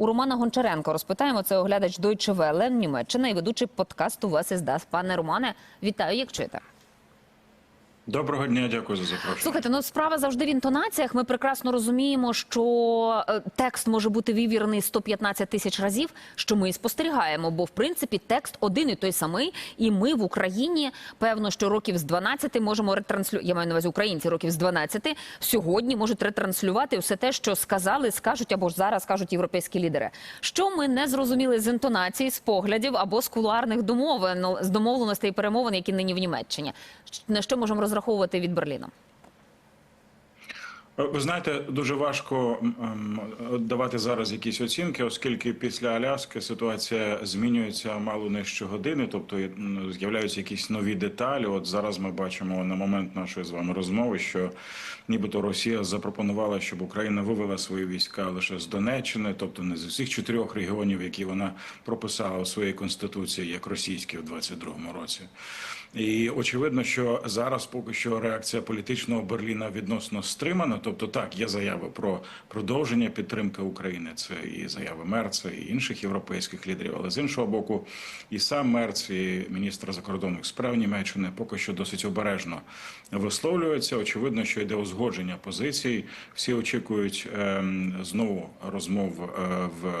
У Романа Гончаренко розпитаємо це оглядач Deutsche Welle, Німеччина і ведучий подкасту «Вас із ДАС». Пане Романе, вітаю, як чуєте. Доброго дня, дякую за запрошення. Слухайте, ну справа завжди в інтонаціях. Ми прекрасно розуміємо, що е, текст може бути вивірений 115 тисяч разів, що ми і спостерігаємо. Бо в принципі текст один і той самий, і ми в Україні певно, що років з 12 можемо ретранслювати. Я маю на увазі українці років з 12 сьогодні можуть ретранслювати все те, що сказали, скажуть або ж зараз кажуть європейські лідери. Що ми не зрозуміли з інтонації, з поглядів або з кулуарних домовин, з домовленостей і перемовин, які нині в Німеччині. На що можемо розраховувати від Берліна? Ви знаєте, дуже важко ем, давати зараз якісь оцінки, оскільки після Аляски ситуація змінюється мало не щогодини, тобто з'являються якісь нові деталі. От зараз ми бачимо на момент нашої з вами розмови, що нібито Росія запропонувала, щоб Україна вивела свої війська лише з Донеччини, тобто не з усіх чотирьох регіонів, які вона прописала у своїй конституції, як російські в 22-му році. І очевидно, що зараз поки що реакція політичного Берліна відносно стримана. Тобто, так є заяви про продовження підтримки України. Це і заяви Мерца, і інших європейських лідерів. Але з іншого боку, і сам Мерц, і міністр закордонних справ Німеччини поки що досить обережно висловлюються. Очевидно, що йде узгодження позицій. Всі очікують ем, знову розмов е, в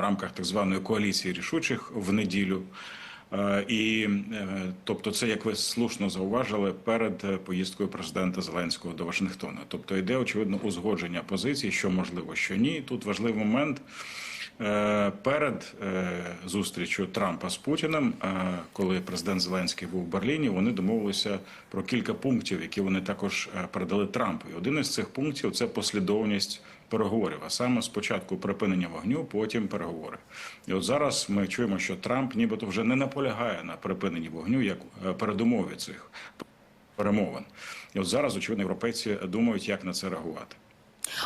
рамках так званої коаліції рішучих в неділю. Е, І е, тобто, це як ви слушно зауважили перед е, поїздкою президента Зеленського до Вашингтона. Тобто йде очевидно узгодження позицій, що можливо, що ні. Тут важливий момент. Е, Перед е, зустрічю Трампа з Путіним, е, коли президент Зеленський був в Берліні, вони домовилися про кілька пунктів, які вони також передали Трампу. І один із цих пунктів це послідовність переговорів. А саме спочатку припинення вогню, потім переговори. І от зараз ми чуємо, що Трамп нібито вже не наполягає на припиненні вогню як передумові цих перемовин. І от зараз, очевидно, європейці думають, як на це реагувати.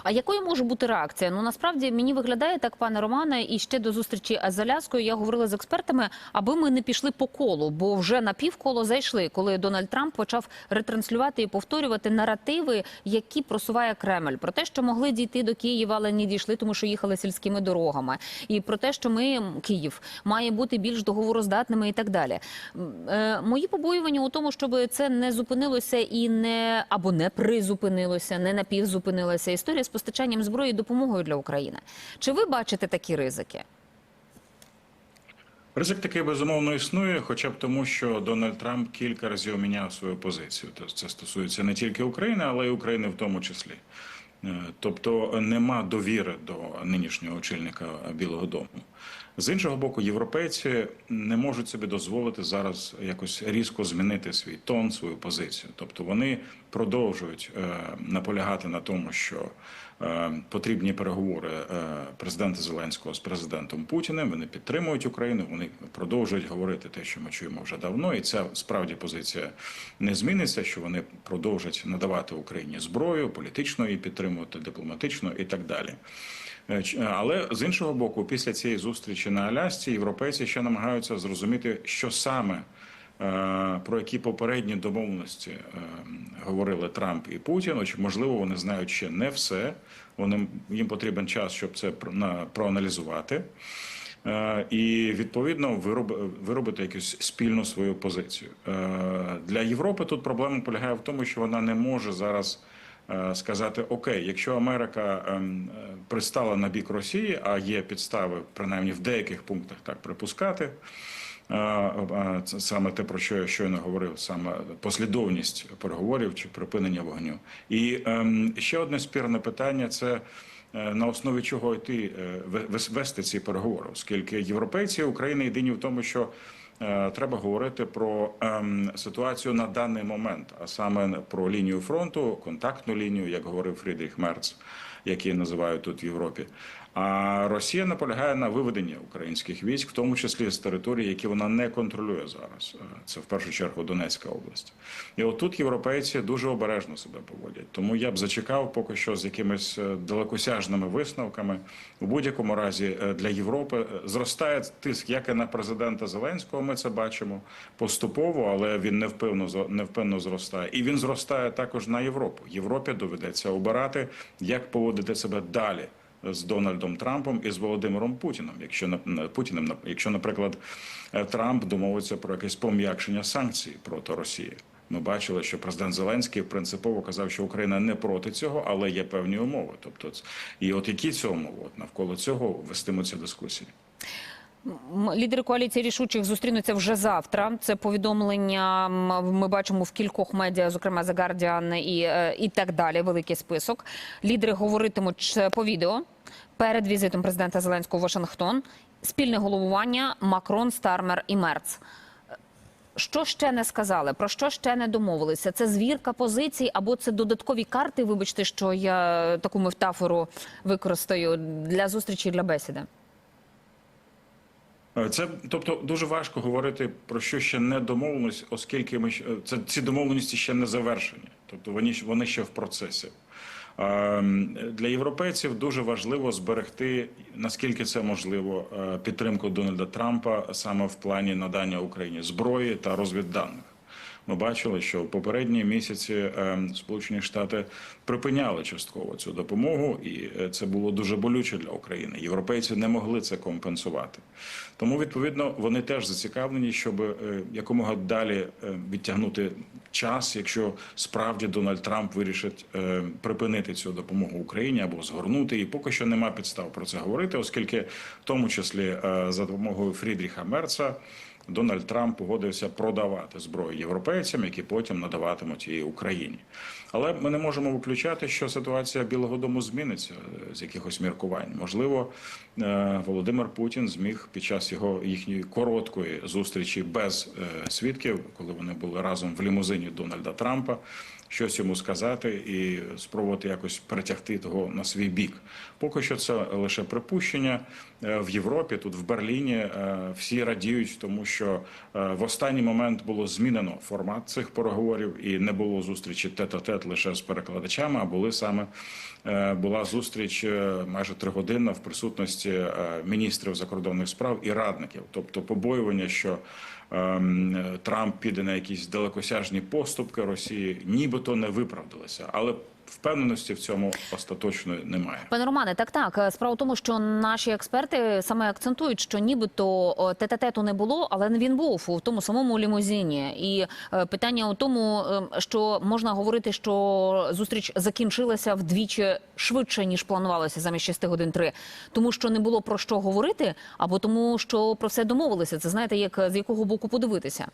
А якою може бути реакція? Ну насправді мені виглядає так, пане Романе, і ще до зустрічі з Аляскою я говорила з експертами, аби ми не пішли по колу, бо вже на півколо зайшли, коли Дональд Трамп почав ретранслювати і повторювати наративи, які просуває Кремль, про те, що могли дійти до Києва, але не дійшли, тому що їхали сільськими дорогами, і про те, що ми Київ має бути більш договороздатними і так далі. Е, Мої побоювання у тому, щоб це не зупинилося і не або не призупинилося, не напівзупинилося. Історія з постачанням зброї і допомогою для України. Чи ви бачите такі ризики? Ризик такий безумовно існує, хоча б тому, що Дональд Трамп кілька разів міняв свою позицію. Тобто це стосується не тільки України, але й України в тому числі. Е, Тобто нема довіри до нинішнього очільника Білого Дому. З іншого боку, європейці не можуть собі дозволити зараз якось різко змінити свій тон, свою позицію. Тобто вони продовжують е, наполягати на тому, що е, потрібні переговори е, президента Зеленського з президентом Путіним. Вони підтримують Україну. Вони продовжують говорити те, що ми чуємо вже давно, і ця справді позиція не зміниться. Що вони продовжать надавати Україні зброю, політично її підтримувати, дипломатично і так далі. Е, ч- Але з іншого боку, після цієї зустрічі на Алясці європейці ще намагаються зрозуміти, що саме е, про які попередні домовленості е, говорили Трамп і Путін. Чи можливо вони знають ще не все. Вони їм потрібен час, щоб це про- на- проаналізувати. Е, І відповідно вироб- виробити якусь спільну свою позицію Е, для Європи. Тут проблема полягає в тому, що вона не може зараз е, сказати: Окей, якщо Америка ем, е, пристала на бік Росії, а є підстави, принаймні в деяких пунктах так припускати. е, е, Це саме те, про що я щойно говорив, саме послідовність переговорів чи припинення вогню. І ем, ще одне спірне питання це е, на основі чого йти е, вести ці переговори, оскільки європейці і Україна єдині в тому, що е, треба говорити про ем, ситуацію на даний момент, а саме про лінію фронту, контактну лінію, як говорив Фрідріх Мерц, який називають тут в Європі. А Росія наполягає на виведенні українських військ, в тому числі з територій, які вона не контролює зараз. Е, Це в першу чергу Донецька область. І отут європейці дуже обережно себе поводять. Тому я б зачекав поки що з якимись е, далекосяжними висновками. У будь-якому разі е, для Європи зростає тиск, як і на президента Зеленського. Ми це бачимо поступово, але він невпевно невпевно зростає. І він зростає також на Європу. Європі доведеться обирати, як поводити себе далі з Дональдом Трампом і з Володимиром Путіним. Якщо Путіним, якщо, наприклад, е, Трамп домовиться про якесь пом'якшення санкцій проти Росії. Ми бачили, що президент Зеленський принципово казав, що Україна не проти цього, але є певні умови. Тобто, і от які ці умови? Навколо цього вестимуться дискусії. Лідери коаліції рішучих зустрінуться вже завтра. Це повідомлення ми бачимо в кількох медіа, зокрема The Guardian і, е, і так далі. Великий список. Лідери говоритимуть по відео перед візитом президента Зеленського в Вашингтон. Спільне головування Макрон, Стармер і Мерц. Що ще не сказали? Про що ще не домовилися? Це звірка позицій або це додаткові карти? Вибачте, що я таку метафору використаю для зустрічі для бесіди. Е, Це тобто дуже важко говорити про що ще не домовленість, оскільки ми це ці домовленості ще не завершені, тобто вони вони ще в процесі. Ем, Для європейців дуже важливо зберегти наскільки це можливо е, підтримку Дональда Трампа саме в плані надання Україні зброї та розвідданих. Ми бачили, що в попередні місяці е, Сполучені Штати припиняли частково цю допомогу, і е, це було дуже болюче для України. Європейці не могли це компенсувати. Тому відповідно вони теж зацікавлені, щоб е, якомога далі відтягнути час, якщо справді Дональд Трамп вирішить припинити цю допомогу Україні або згорнути її. Поки що нема підстав про це говорити, оскільки в тому числі за допомогою Фрідріха Мерца. Дональд Трамп погодився продавати зброю європейцям, які потім надаватимуть її Україні. Але ми не можемо виключати, що ситуація Білого Дому зміниться е, з якихось міркувань. Можливо, е, Володимир Путін зміг під час його їхньої короткої зустрічі без е, свідків, коли вони були разом в лімузині Дональда Трампа, щось йому сказати і спробувати якось перетягти того на свій бік. Поки що це лише припущення в Європі. Тут в Берліні е, всі радіють, тому що е, в останній момент було змінено формат цих переговорів, і не було зустрічі тет-а-тет лише з перекладачами, а були саме е, була зустріч е, майже тригодинна в присутності е, міністрів закордонних справ і радників, тобто побоювання, що ем, Трамп піде на якісь далекосяжні поступки Росії, нібито не виправдалися, але впевненості в цьому остаточно немає. Пане Романе, так так справа в тому, що наші експерти саме акцентують, що нібито о, тет-а-тету не було, але він був у тому самому лімузині. І е, питання у тому, е, що можна говорити, що зустріч закінчилася вдвічі швидше ніж планувалося, замість 6 годин 3. тому що не було про що говорити, або тому, що про все домовилися. Це знаєте, як з якого боку подивитися.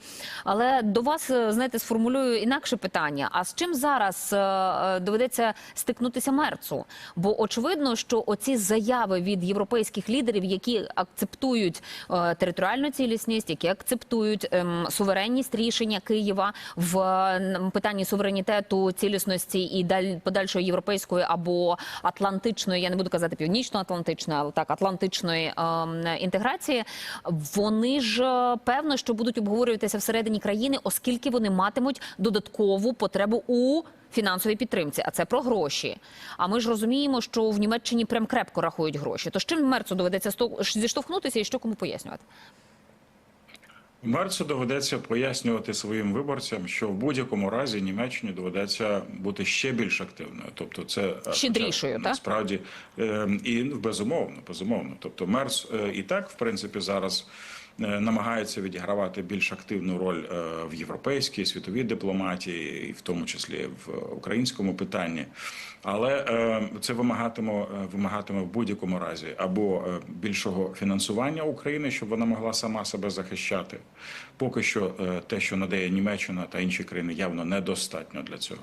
Але до вас е, знаєте, сформулюю інакше питання: а з чим зараз е, е, доведеться стикнутися мерцу? Бо очевидно, що оці заяви від європейських лідерів, які акцептують е, територіальну цілісність, які акцептують ем, суверенність рішення Києва в е, питанні суверенітету, цілісності і даль подальшої європейської або атлантичної, я не буду казати північно-атлантичної, але так атлантичної ем, інтеграції. Вони ж е, певно, що будуть обговорюватися всередині країни, оскільки вони матимуть додаткову потребу у фінансовій підтримці, а це про гроші. А ми ж розуміємо, що в Німеччині прям крепко рахують гроші. То з чим мерцу доведеться зіштовхнутися і що кому пояснювати? Мерцу доведеться пояснювати своїм виборцям, що в будь-якому разі Німеччині доведеться бути ще більш активною. Тобто, це е, Щедрішою, так? насправді е, і безумовно, безумовно. Тобто, Мерц е, і так, в принципі, зараз. Е, Намагається відігравати більш активну роль е, в європейській світовій дипломатії, і в тому числі в українському питанні, але е, це вимагатиме вимагатиме в будь-якому разі або більшого фінансування України, щоб вона могла сама себе захищати. Поки що те, що надає Німеччина та інші країни, явно недостатньо для цього.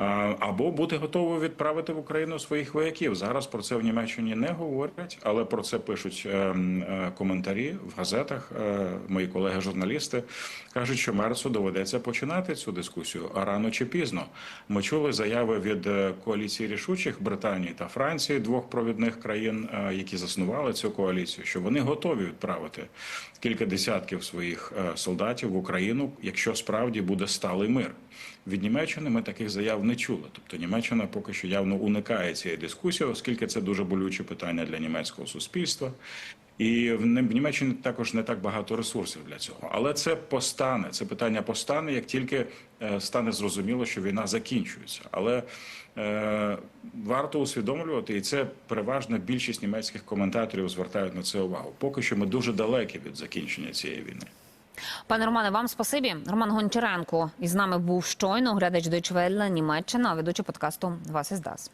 А, Або бути готовою відправити в Україну своїх вояків. Зараз про це в Німеччині не говорять, але про це пишуть е, е, коментарі в газетах. Е, Мої колеги-журналісти кажуть, що Мерцу доведеться починати цю дискусію рано чи пізно. Ми чули заяви від коаліції рішучих Британії та Франції, двох провідних країн, які заснували цю коаліцію, що вони готові відправити кілька десятків своїх солдатів в Україну, якщо справді буде сталий мир. Від Німеччини ми таких заяв не чули. Тобто Німеччина поки що явно уникає цієї дискусії, оскільки це дуже болюче питання для німецького суспільства. І в Німеччині також не так багато ресурсів для цього. Але це постане. Це питання постане, як тільки е, стане зрозуміло, що війна закінчується. Але е, варто усвідомлювати, і це переважна більшість німецьких коментаторів звертають на це увагу. Поки що ми дуже далекі від закінчення цієї війни. Пане Романе, вам спасибі. Роман Гончаренко із нами був щойно. Глядач Deutsche Німеччина, ведучий подкасту «Вас із Дас».